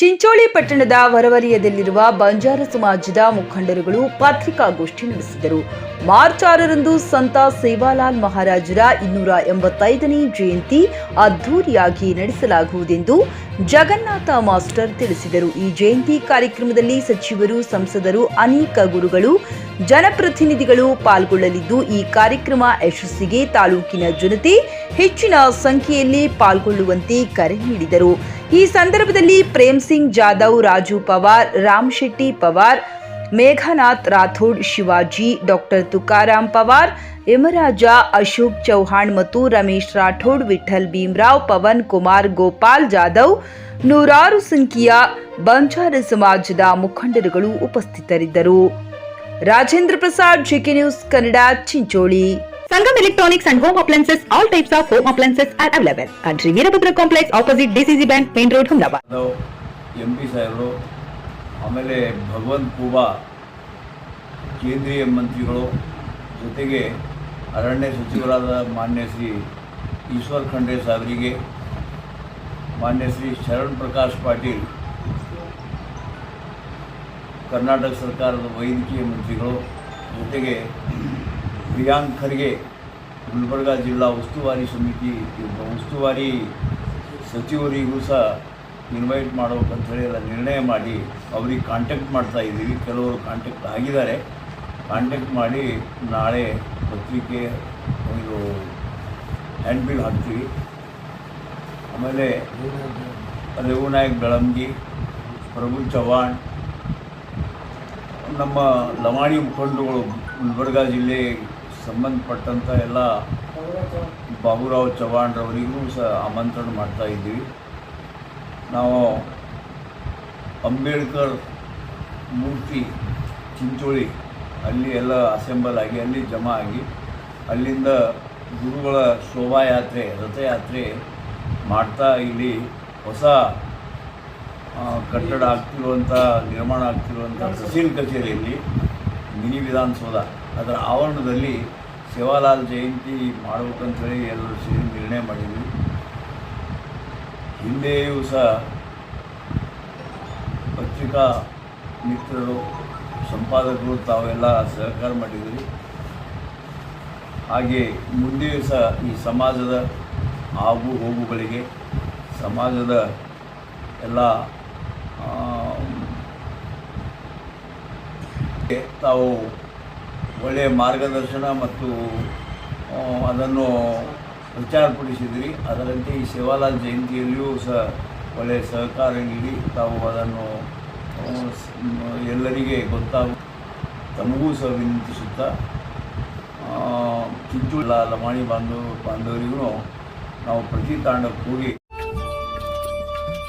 ಚಿಂಚೋಳಿ ಪಟ್ಟಣದ ಹೊರವಲಯದಲ್ಲಿರುವ ಬಂಜಾರ ಸಮಾಜದ ಮುಖಂಡರುಗಳು ಪತ್ರಿಕಾಗೋಷ್ಠಿ ನಡೆಸಿದರು. ಮಾರ್ಚ್ ಆರರಂದು ಸಂತ ಸೇವಾಲಾಲ್ ಮಹಾರಾಜರ ಇನ್ನೂರ ಎಂಬತ್ತೈದನೇ ಜಯಂತಿ ಅದ್ಧೂರಿಯಾಗಿ ನಡೆಸಲಾಗುವುದೆಂದು ಜಗನ್ನಾಥ ಮಾಸ್ಟರ್ ತಿಳಿಸಿದರು. ಈ ಜಯಂತಿ ಕಾರ್ಯಕ್ರಮದಲ್ಲಿ ಸಚಿವರು, ಸಂಸದರು, ಅನೇಕ ಗುರುಗಳು, ಜನಪ್ರತಿನಿಧಿಗಳು ಪಾಲ್ಗೊಳ್ಳಲಿದ್ದು, ಈ ಕಾರ್ಯಕ್ರಮ ಯಶಸ್ಸಿಗೆ ತಾಲೂಕಿನ ಜನತೆ ಹೆಚ್ಚಿನ ಸಂಖ್ಯೆಯಲ್ಲಿ ಪಾಲ್ಗೊಳ್ಳುವಂತೆ ಕರೆ ನೀಡಿದರು. ಈ ಸಂದರ್ಭದಲ್ಲಿ ಪ್ರೇಮ್ ಸಿಂಗ್ ಜಾಧವ್, ರಾಜು ಪವಾರ್, ರಾಮ್ ಶೆಟ್ಟಿ ಪವಾರ್, ಮೇಘನಾಥ್ ರಾಥೋಡ್, ಶಿವಾಜಿ, ಡಾಕ್ಟರ್ ತುಕಾರಾಮ್ ಪವಾರ್, ಯಮರಾಜ, ಅಶೋಕ್ ಚೌಹಾಣ್ ಮತ್ತು ರಮೇಶ್ ರಾಠೋಡ್ ವಿಠಲ್ ಭೀಮರಾವ್, ಪವನ್ ಕುಮಾರ್, ಗೋಪಾಲ್ ಜಾಧವ್, ನೂರಾರು ಸಂಖ್ಯೆಯ ಬಂಜಾರ ಸಮಾಜದ ಮುಖಂಡರುಗಳು ಉಪಸ್ಥಿತರಿದ್ದರು. Rajendra Prasad, GK news Kannada, Chincholi. Electronics and Home Appliances, all types of home appliances are available at Sri Veerabhadra Complex opposite DCC Bank, Main Road, Ahmedabad. Yadav M P ಸಾಹೇಬರು ಆಮೇಲೆ ಭಗವಂತ್ ಖೂಬಾ ಕೇಂದ್ರೀಯ ಮಂತ್ರಿಗಳು ಜೊತೆಗೆ ಅರಣ್ಯ ಸಚಿವರಾದ ಮಾನ್ಯ ಶ್ರೀ ಈಶ್ವರ್ ಖಂಡ್ರೆ ಸಾಹೇಬರಿಗೆ ಮಾನ್ಯ ಶ್ರೀ ಶರಣ್ ಪ್ರಕಾಶ್ ಪಾಟೀಲ್ ಕರ್ನಾಟಕ ಸರ್ಕಾರದ ವೈದ್ಯಕೀಯ ಮಂತ್ರಿಗಳು ಜೊತೆಗೆ ಪ್ರಿಯಾಂಕ್ ಖರ್ಗೆ ಗುಲ್ಬರ್ಗ ಜಿಲ್ಲಾ ಉಸ್ತುವಾರಿ ಸಮಿತಿ ಉಸ್ತುವಾರಿ ಸಚಿವರಿಗೂ ಸಹ ಇನ್ವೈಟ್ ಮಾಡ್ಬೇಕಂಥೇಳಿ ಎಲ್ಲ ನಿರ್ಣಯ ಮಾಡಿ ಅವ್ರಿಗೆ ಕಾಂಟ್ಯಾಕ್ಟ್ ಮಾಡ್ತಾ ಇದ್ದೀವಿ. ಕೆಲವರು ಕಾಂಟ್ಯಾಕ್ಟ್ ಆಗಿದ್ದಾರೆ. ಕಾಂಟ್ಯಾಕ್ಟ್ ಮಾಡಿ ನಾಳೆ ಪತ್ರಿಕೆ ಒಂದು ಹ್ಯಾಂಡ್ ಬಿಲ್ ಹಾಕ್ತೀವಿ. ಆಮೇಲೆ ರೇವುನಾಯಕ್ ಬೆಳಂಗಿ, ಪ್ರಭು ಚವ್ಹಾಣ್, ನಮ್ಮ ಲವಾಣಿ ಮುಖಂಡರುಗಳು ಗುಲ್ಬರ್ಗ ಜಿಲ್ಲೆಗೆ ಸಂಬಂಧಪಟ್ಟಂಥ ಎಲ್ಲ ಬಾಬುರಾವ್ ಚವ್ಹಾಣ್ರವರಿಗೂ ಸಹ ಆಮಂತ್ರಣ ಮಾಡ್ತಾ ಇದ್ದೀವಿ. ನಾವು ಅಂಬೇಡ್ಕರ್ ಮೂರ್ತಿ ಚಿಂಚೋಳಿ, ಅಲ್ಲಿ ಎಲ್ಲ ಅಸೆಂಬಲ್ ಆಗಿ, ಅಲ್ಲಿ ಜಮಾ ಆಗಿ, ಅಲ್ಲಿಂದ ಗುರುಗಳ ಶೋಭಾಯಾತ್ರೆ, ರಥಯಾತ್ರೆ ಮಾಡ್ತಾ ಇಲ್ಲಿ ಹೊಸ ಕಟ್ಟಡ ಆಗ್ತಿರುವಂಥ ನಿರ್ಮಾಣ ಆಗ್ತಿರುವಂಥ ತಹಸೀಲ್ ಕಚೇರಿಯಲ್ಲಿ. ಮಿನಿ ವಿಧಾನಸೌಧ. ಅದರ ಆವರಣದಲ್ಲಿ ಸೇವಾಲಾಲ್ ಜಯಂತಿ ಮಾಡಬೇಕಂತೇಳಿ ಎಲ್ಲರೂ ಸೇರಿ ನಿರ್ಣಯ ಮಾಡಿದ್ವಿ. ಹಿಂದೆಯೂ ಸಹ ಪತ್ರಿಕಾ ಮಿತ್ರರು, ಸಂಪಾದಕರು ತಾವೆಲ್ಲ ಸಹಕಾರ ಮಾಡಿದ್ವಿ ಹಾಗೆ ಮುಂದೆಯೂ ಸಹ ಈ ಸಮಾಜದ ಆಗು ಹೋಗುಗಳಿಗೆ, ಸಮಾಜದ ಎಲ್ಲ ತಾವು ಒಳ್ಳೆಯ ಮಾರ್ಗದರ್ಶನ ಮತ್ತು ಅದನ್ನು ಪ್ರಚಾರಪಡಿಸಿದಿರಿ ಅದರಂತೆ ಈ ಸೇವಾಲಾಲ್ ಜಯಂತಿಯಲ್ಲಿಯೂ ಸಹ ಒಳ್ಳೆಯ ಸಹಕಾರ ನೀಡಿ ತಾವು ಅದನ್ನು ಎಲ್ಲರಿಗೆ ಗೊತ್ತಾಗ, ತಮಗೂ ಸಹ ವಿನಂತಿಸುತ್ತಾ ಚಿಂಚುಳ್ಳ ಚಿಂಚೋಳ ಲಮಾಣಿ ಬಾಂಧವ, ಬಾಂಧವರಿಗೂ ನಾವು ಪ್ರತಿ ತಾಂಡಕ್ಕೆ ಹೋಗಿ